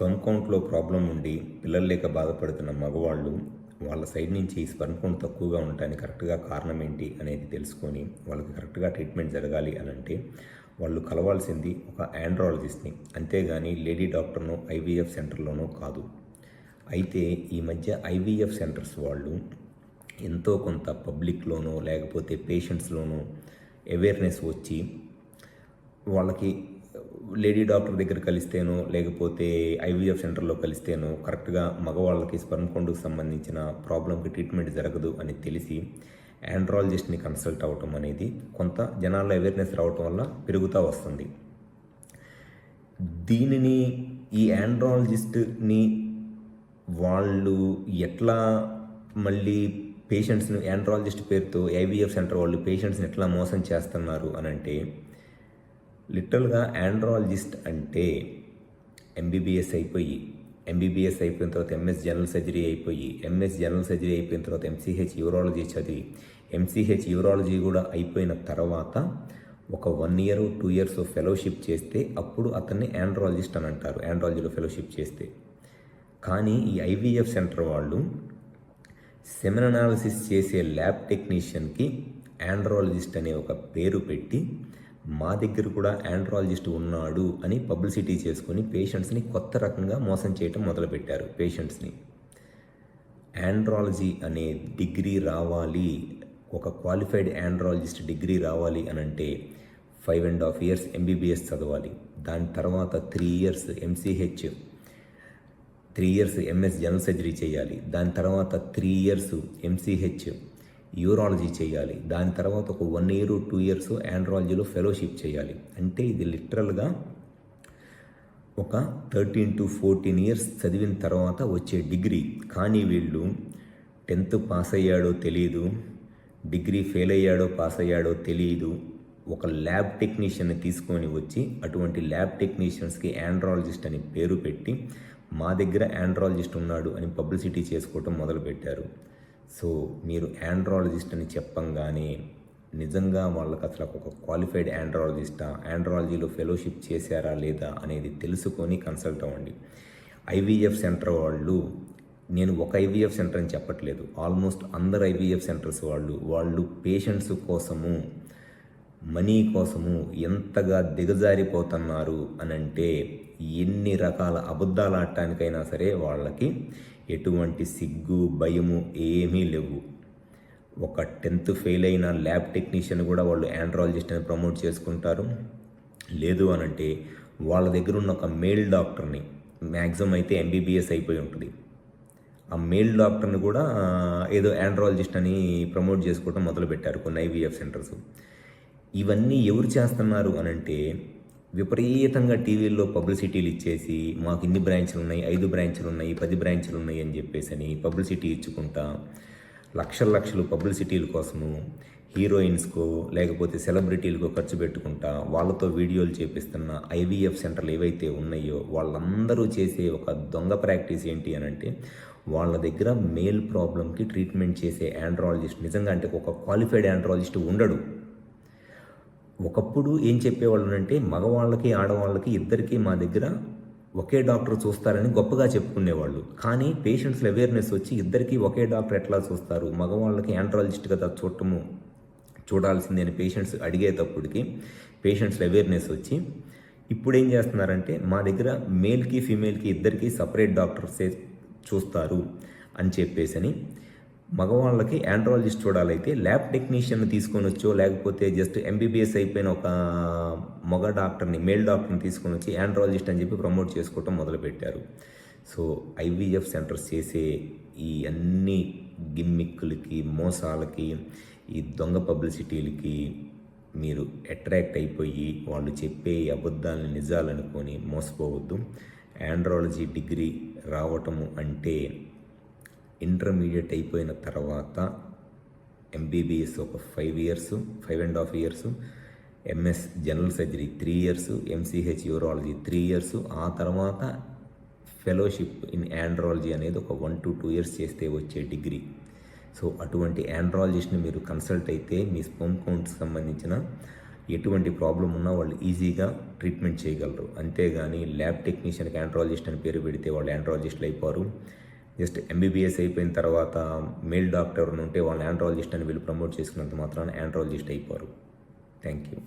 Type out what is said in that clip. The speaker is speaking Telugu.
స్పర్మ్ కౌంట్లో ప్రాబ్లం ఉండి పిల్లలు లేక బాధపడుతున్న మగవాళ్ళు వాళ్ళ సైడ్ నుంచి ఈ స్పర్మ్ కౌంట్ తక్కువగా ఉండటానికి కరెక్ట్గా కారణం ఏంటి అనేది తెలుసుకొని వాళ్ళకి కరెక్ట్గా ట్రీట్మెంట్ జరగాలి అని అంటే వాళ్ళు కలవాల్సింది ఒక ఆండ్రాలజిస్ట్ని. అంతేగాని లేడీ డాక్టర్ను ఐవీఎఫ్ సెంటర్లోనూ కాదు. అయితే ఈ మధ్య ఐవీఎఫ్ సెంటర్స్ వాళ్ళు ఎంతో కొంత పబ్లిక్లోనో లేకపోతే పేషెంట్స్లోనో అవేర్నెస్ వచ్చి వాళ్ళకి లేడీ డాక్టర్ దగ్గర కలిస్తేనో లేకపోతే ఐవీఎఫ్ సెంటర్లో కలిస్తేనో కరెక్ట్గా మగవాళ్ళకి స్పర్మ్ కొండకు సంబంధించిన ప్రాబ్లంకి ట్రీట్మెంట్ జరగదు అని తెలిసి ఆండ్రాలజిస్ట్ని కన్సల్ట్ అవ్వటం అనేది కొంత జనాల్లో అవేర్నెస్ రావటం వల్ల పెరుగుతూ వస్తుంది. దీనిని ఈ ఆండ్రాలజిస్ట్ని వాళ్ళు ఎట్లా మళ్ళీ పేషెంట్స్ని ఆండ్రాలజిస్ట్ పేరుతో ఐవీఎఫ్ సెంటర్ వాళ్ళు పేషెంట్స్ని ఎట్లా మోసం చేస్తున్నారు అని అంటే లిటరల్గా ఆండ్రాలజిస్ట్ అంటే ఎంబీబీఎస్ అయిపోయి ఎంబీబీఎస్ అయిపోయిన తర్వాత ఎంఎస్ జనరల్ సర్జరీ అయిపోయి ఎంఎస్ జనరల్ సర్జరీ అయిపోయిన తర్వాత ఎంసీహెచ్ యూరాలజీ చదివి ఎంసీహెచ్ యూరాలజీ కూడా అయిపోయిన తర్వాత ఒక one year two years fellowship చేస్తే అప్పుడు అతన్ని ఆండ్రాలజిస్ట్ అని అంటారు ఆండ్రాలజీలో ఫెలోషిప్ చేస్తే. కానీ ఈ ఐవీఎఫ్ సెంటర్ వాళ్ళు సెమెన్ అనాలిసిస్ చేసే ల్యాబ్ టెక్నీషియన్కి ఆండ్రాలజిస్ట్ అనే ఒక పేరు పెట్టి మా దగ్గర కూడా ఆండ్రాలజిస్ట్ ఉన్నాడు అని పబ్లిసిటీ చేసుకొని పేషెంట్స్ని కొత్త రకంగా మోసం చేయటం మొదలుపెట్టారు పేషెంట్స్ని. ఆండ్రాలజీ అనే డిగ్రీ రావాలి ఒక క్వాలిఫైడ్ ఆండ్రాలజిస్ట్ డిగ్రీ రావాలి అని అంటే five and half years MBBS చదవాలి దాని తర్వాత three years MCh three years MS general surgery చేయాలి దాని తర్వాత త్రీ ఇయర్స్ ఎంసీహెచ్ యూరాలజీ చేయాలి. దాని తర్వాత ఒక వన్ ఇయర్ టూ ఇయర్స్ ఆండ్రాలజీలో ఫెలోషిప్ చేయాలి. అంటే ఇది లిటరల్గా ఒక థర్టీన్ టు ఫోర్టీన్ ఇయర్స్ చదివిన తర్వాత వచ్చే డిగ్రీ. కానీ వీళ్ళు టెన్త్ పాస్ అయ్యాడో తెలియదు డిగ్రీ ఫెయిల్ అయ్యాడో పాస్ అయ్యాడో తెలియదు ఒక ల్యాబ్ టెక్నీషియన్ని తీసుకొని వచ్చి అటువంటి ల్యాబ్ టెక్నీషియన్స్కి ఆండ్రాలజిస్ట్ అని పేరు పెట్టి మా దగ్గర ఆండ్రాలజిస్ట్ ఉన్నాడు అని పబ్లిసిటీ చేసుకోవటం మొదలుపెట్టారు. సో మీరు ఆండ్రాలజిస్ట్ అని చెప్పంగానే నిజంగా వాళ్ళకి అసలు ఒక క్వాలిఫైడ్ ఆండ్రాలజిస్టా ఆండ్రాలజీలో ఫెలోషిప్ చేశారా లేదా అనేది తెలుసుకొని కన్సల్ట్ అవ్వండి. ఐవీఎఫ్ సెంటర్ వాళ్ళు నేను ఒక ఐవీఎఫ్ సెంటర్ అని చెప్పట్లేదు. ఆల్మోస్ట్ అందరు ఐవీఎఫ్ సెంటర్స్ వాళ్ళు వాళ్ళు పేషెంట్స్ కోసము మనీ కోసము ఎంతగా దిగజారిపోతున్నారు అని అంటే ఎన్ని రకాల అబద్ధాలు ఆడటానికైనా సరే వాళ్ళకి ఎటువంటి సిగ్గు భయము ఏమీ లేవు. ఒక టెన్త్ ఫెయిల్ అయిన ల్యాబ్ టెక్నీషియన్ కూడా వాళ్ళు ఆండ్రాలజిస్ట్ అని ప్రమోట్ చేసుకుంటారు. లేదు అని అంటే వాళ్ళ దగ్గర ఉన్న ఒక మేల్ డాక్టర్ని మ్యాక్సిమం అయితే ఎంబీబీఎస్ అయిపోయి ఉంటుంది. ఆ మేల్ డాక్టర్ని కూడా ఏదో ఆండ్రాలజిస్ట్ అని ప్రమోట్ చేసుకోవడం మొదలుపెట్టారు కొన్ని ఐవీఎఫ్ సెంటర్స్. ఇవన్నీ ఎవరు చేస్తున్నారు అని అంటే విపరీతంగా టీవీల్లో పబ్లిసిటీలు ఇచ్చేసి మాకు ఇన్ని బ్రాంచ్లు ఉన్నాయి ఐదు బ్రాంచ్లు ఉన్నాయి పది బ్రాంచ్లు ఉన్నాయి అని చెప్పేసి అని పబ్లిసిటీ ఇచ్చుకుంటా లక్షల లక్షలు పబ్లిసిటీల కోసము హీరోయిన్స్కో లేకపోతే సెలబ్రిటీలకో ఖర్చు పెట్టుకుంటా వాళ్ళతో వీడియోలు చేపిస్తున్న ఐవీఎఫ్ సెంటర్లు ఏవైతే ఉన్నాయో వాళ్ళందరూ చేసే ఒక దొంగ ప్రాక్టీస్ ఏంటి అని అంటే వాళ్ళ దగ్గర మేల్ ప్రాబ్లంకి ట్రీట్మెంట్ చేసే యాండ్రాలజిస్ట్ నిజంగా అంటే ఒక క్వాలిఫైడ్ యాండ్రాలజిస్ట్ ఉండడు. ఒకప్పుడు ఏం చెప్పేవాళ్ళు అంటే మగవాళ్ళకి ఆడవాళ్ళకి ఇద్దరికి మా దగ్గర ఒకే డాక్టర్ చూస్తారని గొప్పగా చెప్పుకునేవాళ్ళు. కానీ పేషెంట్స్ అవేర్నెస్ వచ్చి ఇద్దరికీ ఒకే డాక్టర్ ఎట్లా చూస్తారు? మగవాళ్ళకి యాండ్రాలజిస్ట్ కదా చూడటము చూడాల్సిందే అని పేషెంట్స్ అడిగేటప్పటికి పేషెంట్స్ అవేర్నెస్ వచ్చి ఇప్పుడు ఏం చేస్తున్నారంటే మా దగ్గర మేల్కి ఫీమేల్కి ఇద్దరికి సపరేట్ డాక్టర్సే చూస్తారు అని చెప్పేసి అని మగవాళ్ళకి ఆండ్రాలజిస్ట్ చూడాలైతే ల్యాబ్ టెక్నీషియన్ తీసుకొని వచ్చో లేకపోతే జస్ట్ ఎంబీబీఎస్ అయిపోయిన ఒక మగ డాక్టర్ని మేల్ డాక్టర్ని తీసుకొని వచ్చి ఆండ్రాలజిస్ట్ అని చెప్పి ప్రమోట్ చేసుకోవటం మొదలుపెట్టారు. సో ఐవీఎఫ్ సెంటర్స్ చేసే ఈ అన్ని గిమ్మిక్కులకి మోసాలకి ఈ దొంగ పబ్లిసిటీలకి మీరు అట్రాక్ట్ అయిపోయి వాళ్ళు చెప్పే అబద్ధాలను అబద్ధాలని నిజాలనుకొని మోసపోవద్దు. ఆండ్రాలజీ డిగ్రీ రావటము అంటే ఇంటర్మీడియట్ అయిపోయిన తర్వాత ఎంబీబీఎస్ ఒక five years five and half years MS general surgery three years MCh urology three years ఆ తర్వాత ఫెలోషిప్ ఇన్ ఆండ్రాలజీ అనేది ఒక వన్ టు టూ ఇయర్స్ చేస్తే వచ్చే డిగ్రీ. సో అటువంటి ఆండ్రాలజిస్ట్ని మీరు కన్సల్ట్ అయితే మీ స్పోమ్ కౌంట్కి సంబంధించిన ఎటువంటి ప్రాబ్లం ఉన్నా వాళ్ళు ఈజీగా ట్రీట్మెంట్ చేయగలరు. అంతేగాని ల్యాబ్ టెక్నీషియన్కి ఆండ్రాలజిస్ట్ అని పేరు పెడితే వాళ్ళు ఆండ్రాలజిస్టులు అయిపోరు. జస్ట్ ఎంబీబీఎస్ అయిపోయిన తర్వాత మేల్ డాక్టర్ ఉంటే వాళ్ళని ఆండ్రాలజిస్ట్ అని వీళ్ళు ప్రమోట్ చేసుకున్నంత మాత్రాన ఆండ్రాలజిస్ట్ అయిపోరు. Thank you